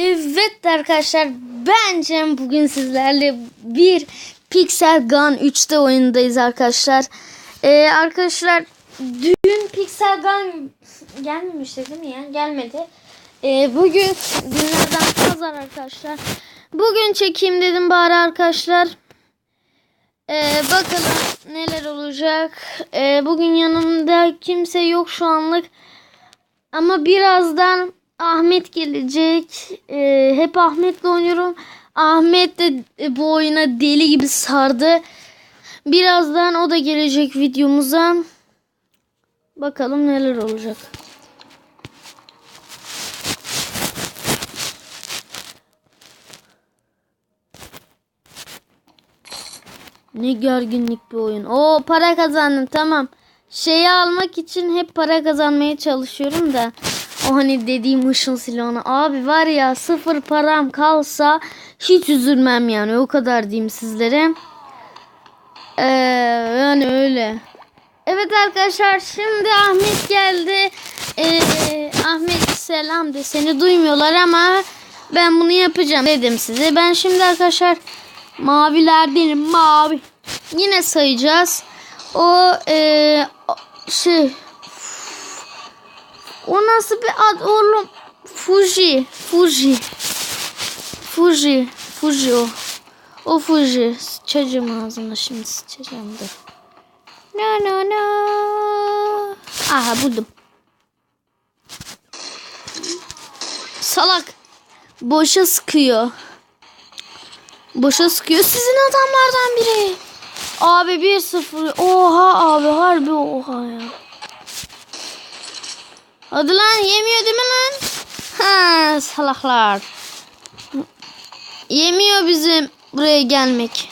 Evet arkadaşlar ben Cem bugün sizlerle bir Pixel Gun 3'te oyundayız arkadaşlar. Ee, arkadaşlar dün Pixel Gun gelmemişti değil mi ya? Gelmedi. Ee, bugün günlerden pazar arkadaşlar. Bugün çekeyim dedim bari arkadaşlar. Ee, bakalım neler olacak. Ee, bugün yanımda kimse yok şu anlık. Ama birazdan Ahmet gelecek. Ee, hep Ahmet'le oynuyorum. Ahmet de e, bu oyuna deli gibi sardı. Birazdan o da gelecek videomuza. Bakalım neler olacak. Ne gerginlik bir oyun. Oo para kazandım tamam. Şeyi almak için hep para kazanmaya çalışıyorum da. O hani dediğim ışın silahını. Abi var ya sıfır param kalsa hiç üzülmem yani. O kadar diyeyim sizlere. Ee, yani öyle. Evet arkadaşlar şimdi Ahmet geldi. Ee, Ahmet selam de seni duymuyorlar ama ben bunu yapacağım dedim size. Ben şimdi arkadaşlar mavilerdenim mavi. Yine sayacağız. O o- şey o nasıl bir ad oğlum? Fuji. Fuji. Fuji. Fuji o. O Fuji. Sıçacağım ağzına şimdi sıçacağım da. No no no. Aha buldum. Salak. Boşa sıkıyor. Boşa sıkıyor. Sizin adamlardan biri. Abi 1-0. Oha abi harbi oha ya. Hadi lan yemiyor değil mi lan? Ha salaklar. Yemiyor bizim buraya gelmek.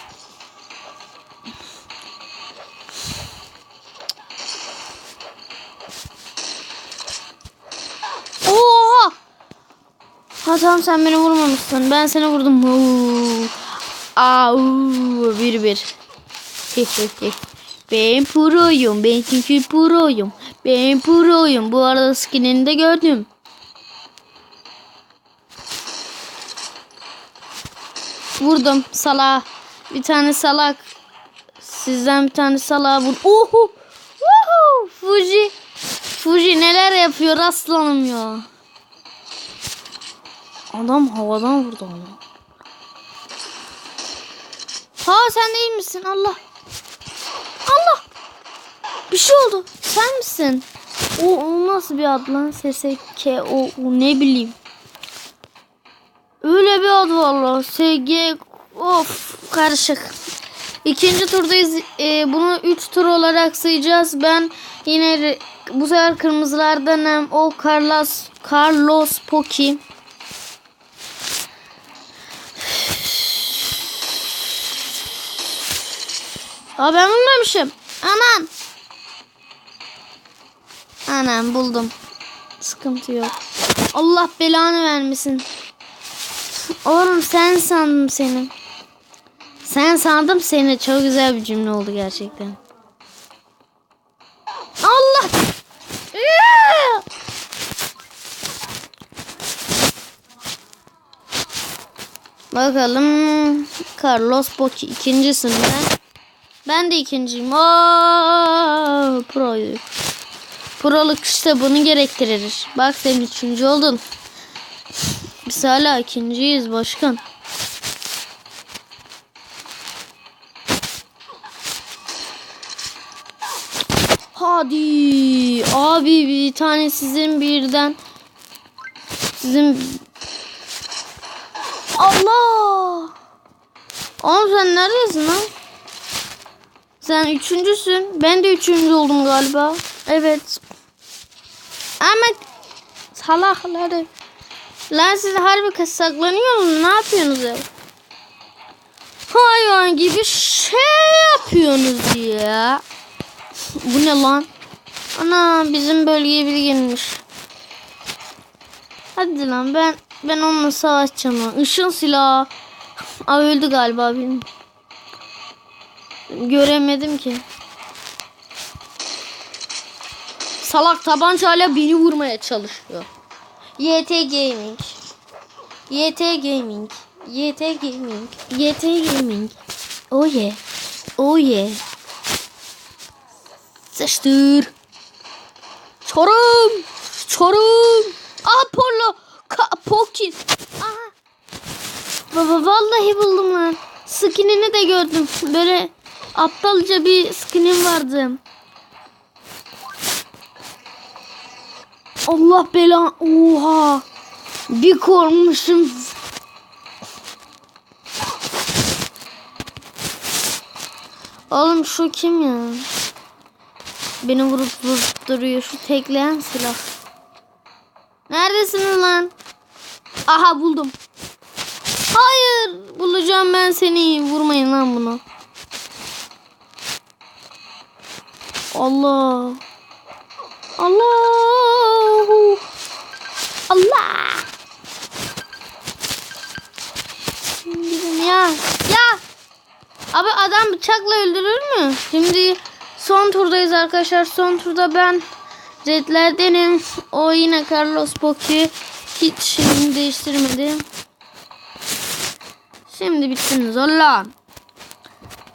Oha! Ha tamam sen beni vurmamışsın. Ben seni vurdum. Oo. Au, bir bir. ben proyum. Ben çünkü proyum. Ben proyum. Bu arada skinini de gördüm. Vurdum salak. Bir tane salak. Sizden bir tane salak vur. Oho! Oho! Fuji. Fuji neler yapıyor aslanım ya. Adam havadan vurdu onu. Ha sen değil misin? Allah. Bir şey oldu. Sen misin? O, o nasıl bir ad lan? SSK o, o ne bileyim. Öyle bir ad valla. SG of karışık. İkinci turdayız. Ee, bunu 3 tur olarak sayacağız. Ben yine bu sefer kırmızılardanım. O Carlos Carlos Poki. Aa ben bulmamışım. Aman. Anam buldum. Sıkıntı yok. Allah belanı vermesin. Oğlum sen sandım seni. Sen sandım seni. Çok güzel bir cümle oldu gerçekten. Allah. Bakalım. Carlos Boki ikincisin ben. Ben de ikinciyim. Aa, proyum. Proluk işte bunu gerektirir. Bak sen üçüncü oldun. Biz hala ikinciyiz başkan. Hadi. Abi bir tane sizin birden. Sizin. Allah. Oğlum sen neredesin lan? Sen üçüncüsün. Ben de üçüncü oldum galiba. Evet. Ama salakları. Lan siz harbi saklanıyor musunuz? Ne yapıyorsunuz ya? Hayvan gibi şey yapıyorsunuz ya. Bu ne lan? Ana bizim bölgeye biri gelmiş. Hadi lan ben ben onunla savaşacağım lan. Işın silahı. Aa öldü galiba benim. Göremedim ki. Salak tabancayla beni vurmaya çalışıyor. YT Gaming. YT Gaming. YT Gaming. YT Gaming. Oh yeah. Oh yeah. Sıçtır. Çorum. Çorum. Apollo. Pokin. Aha. Baba vallahi buldum lan. Skinini de gördüm. Böyle aptalca bir skinim vardı. Allah belan. Oha. Bir korkmuşum. Oğlum şu kim ya? Beni vurup vurup duruyor. Şu tekleyen silah. Neredesiniz lan? Aha buldum. Hayır. Bulacağım ben seni. Vurmayın lan bunu. Allah. Allahu. Allah. Gidin ya. Ya. Abi adam bıçakla öldürür mü? Şimdi son turdayız arkadaşlar. Son turda ben Redlerdenim. O yine Carlos Poki. Hiç şeyini değiştirmedi. Şimdi bittiniz lan.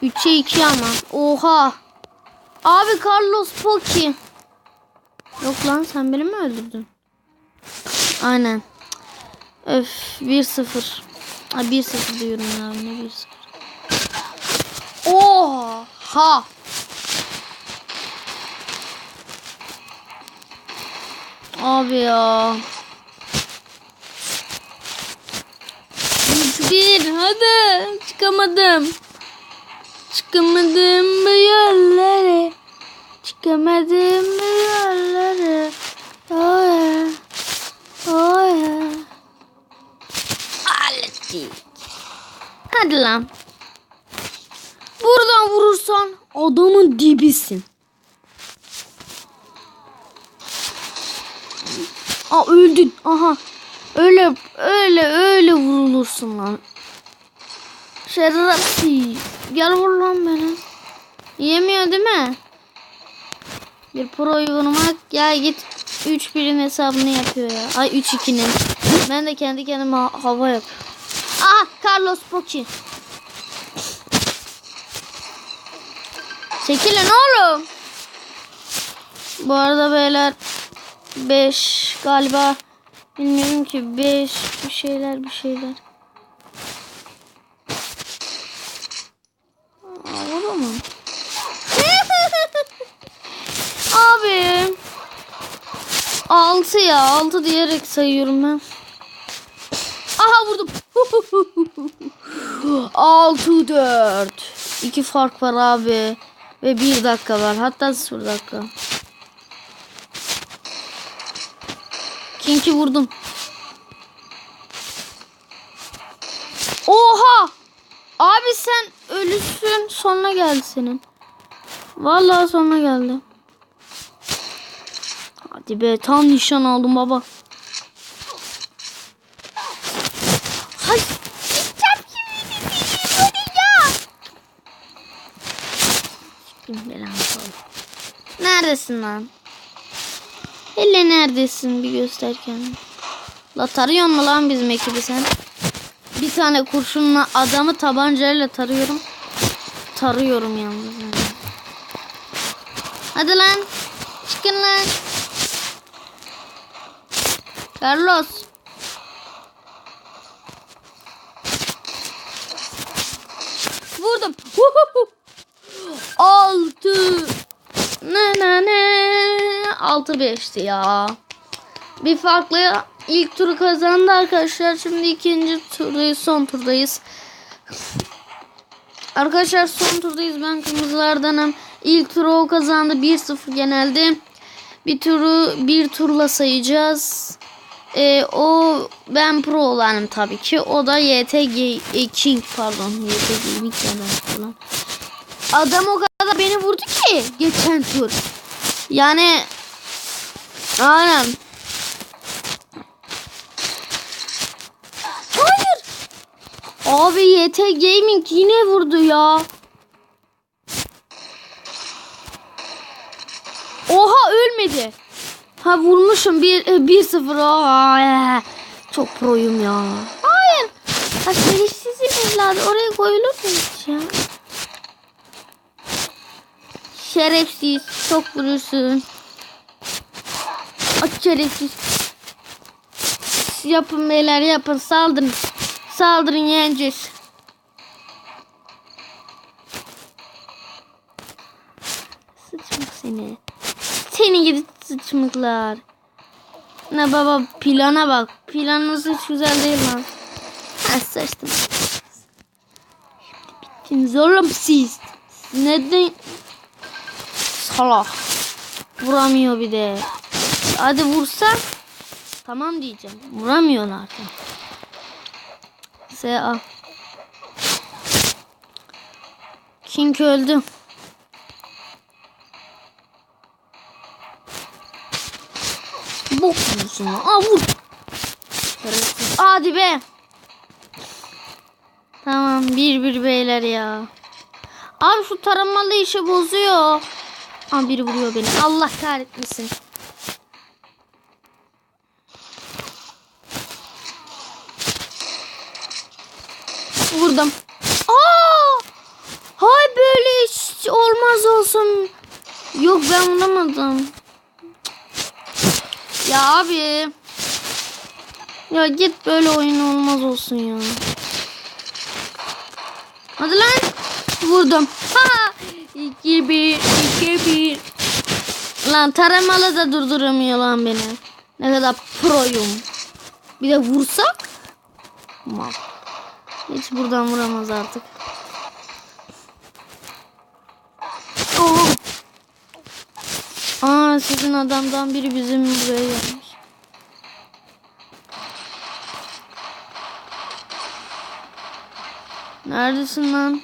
3'e 2 ama. Oha. Abi Carlos Poki. Yok lan sen beni mi öldürdün? Aynen. Öf 1-0. Ha 1-0 diyorum ya ne 1-0. Oha. Abi ya. 3-1 hadi çıkamadım. Çıkamadım bu yerlere. Bu yerlere. Yeah. Oh yeah. Hallettik. Hadi lan. Buradan vurursan adamın dibisin. Aa öldün. Aha. Öyle öyle öyle vurulursun lan. Şerefsiz. Gel vur lan beni. Yemiyor değil mi? Bir pro'yu vurmak. Ya git 3-1'in hesabını yapıyor ya. Ay 3-2'nin. Ben de kendi kendime ha- hava yap. Aha Carlos Pochi. Çekilin oğlum. Bu arada beyler 5 galiba bilmiyorum ki 5 bir şeyler bir şeyler. Aa, olur mu? Abi. 6 ya 6 diyerek sayıyorum ben. Aha vurdum. 6 4. 2 fark var abi. Ve 1 dakika var. Hatta 0 dakika. Kinki vurdum. Oha! Abi sen ölüsün. Sonuna geldi senin. Vallahi sonuna geldi. Hadi be tam nişan aldım baba. Hay. Neredesin lan? Hele neredesin bir göster kendini. La tarıyor mu lan bizim ekibi sen? Bir tane kurşunla adamı tabancayla tarıyorum. Tarıyorum yalnız. Hadi lan. Çıkın lan. Carlos. Vurdum. Altı. Ne ne ne. Altı beşti ya. Bir farklı ilk turu kazandı arkadaşlar. Şimdi ikinci turdayız. Son turdayız. Arkadaşlar son turdayız. Ben kırmızılardanım. İlk turu o kazandı. 1-0 genelde. Bir turu bir turla sayacağız. Ee, o ben pro olanım tabii ki. O da YTG e, King pardon. YTG King falan. Adam o kadar beni vurdu ki geçen tur. Yani aynen. Hayır. Abi YT Gaming yine vurdu ya. Oha ölmedi. Ha vurmuşum 1 1 0. Aa, çok proyum ya. Ha şerefsizin evladı oraya koyulur mu hiç ya? Şerefsiz. Çok vurursun. Aç şerefsiz. Yapın beyler yapın. Saldırın. Saldırın yeneceğiz. Sıçmak seni. Sıçmıklar. Ne baba plana bak. Planınız hiç güzel değil lan. Ha. Şimdi bittiniz oğlum siz. Neden? Salak. Vuramıyor bir de. Hadi vursa. Tamam diyeceğim. Vuramıyorlar. S.A. King öldü. Bok musun? Aa vur. Hadi be. Tamam bir bir beyler ya. Abi şu taramalı işi bozuyor. Aa biri vuruyor beni. Allah kahretmesin. Vurdum. Aa! Hay böyle iş olmaz olsun. Yok ben vuramadım. Ya abi. Ya git böyle oyun olmaz olsun ya. Hadi lan. Vurdum. Ha! 2 1 2 1. Lan taramalı da durduramıyor lan beni. Ne kadar proyum. Bir de vursak? Mal. Hiç buradan vuramaz artık. Oh. Sizin adamdan biri bizim buraya gelmiş. Neredesin lan?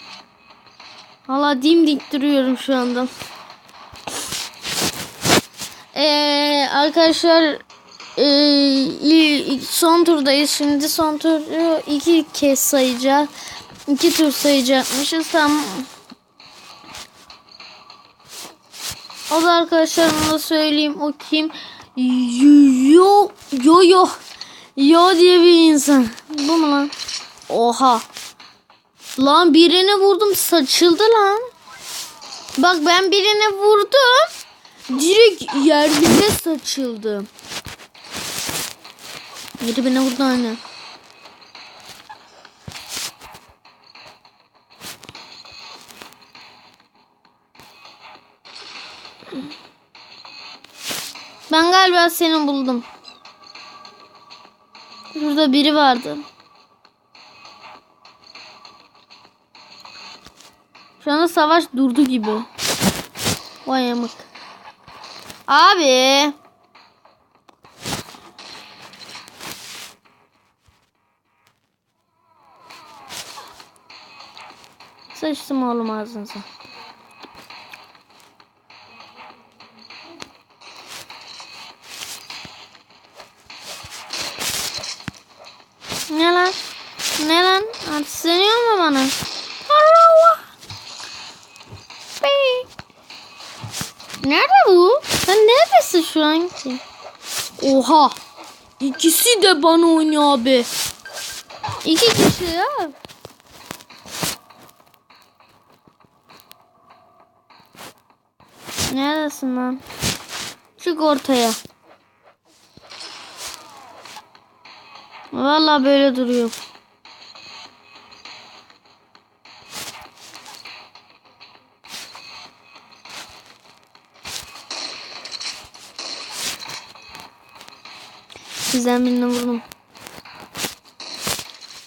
Hala dimdik duruyorum şu anda. Ee, arkadaşlar ee, son turdayız. Şimdi son turu iki kez sayacağız. İki tur sayacakmışız. Tam o da arkadaşlarıma da söyleyeyim. O kim? Yo yo yo yo diye bir insan. Bu mu lan? Oha. Lan birine vurdum saçıldı lan. Bak ben birine vurdum. Direkt yerlere saçıldı. Biri bana vurdu anne. Ben galiba seni buldum. Şurada biri vardı. Şu anda savaş durdu gibi. Vay yamık. Abi. Sıçtım oğlum ağzınıza. Şu an ki? Oha. İkisi de bana oynuyor abi. İki kişi ya. Neredesin lan? Çık ortaya. Vallahi böyle duruyor. Birine vurdum.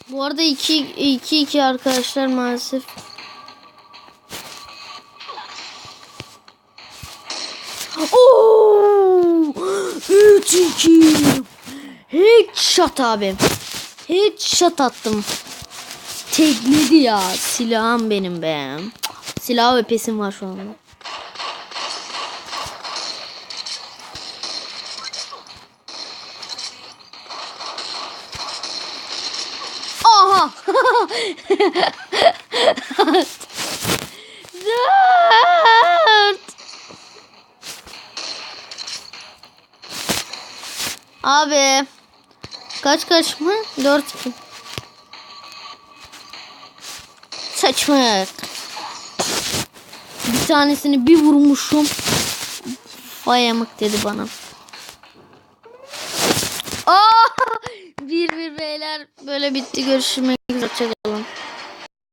Bu arada 2 2 2 arkadaşlar maalesef. Oo! 3 2. Headshot abi. Headshot attım. Tekledi ya. Silahım benim be. Silah ve pesim var şu anda. Dört. Abi. Kaç kaç mı? Dört. Saçma. Bir tanesini bir vurmuşum. Vay yamık dedi bana. Aa! Bir bir beyler böyle bitti görüşmek üzere.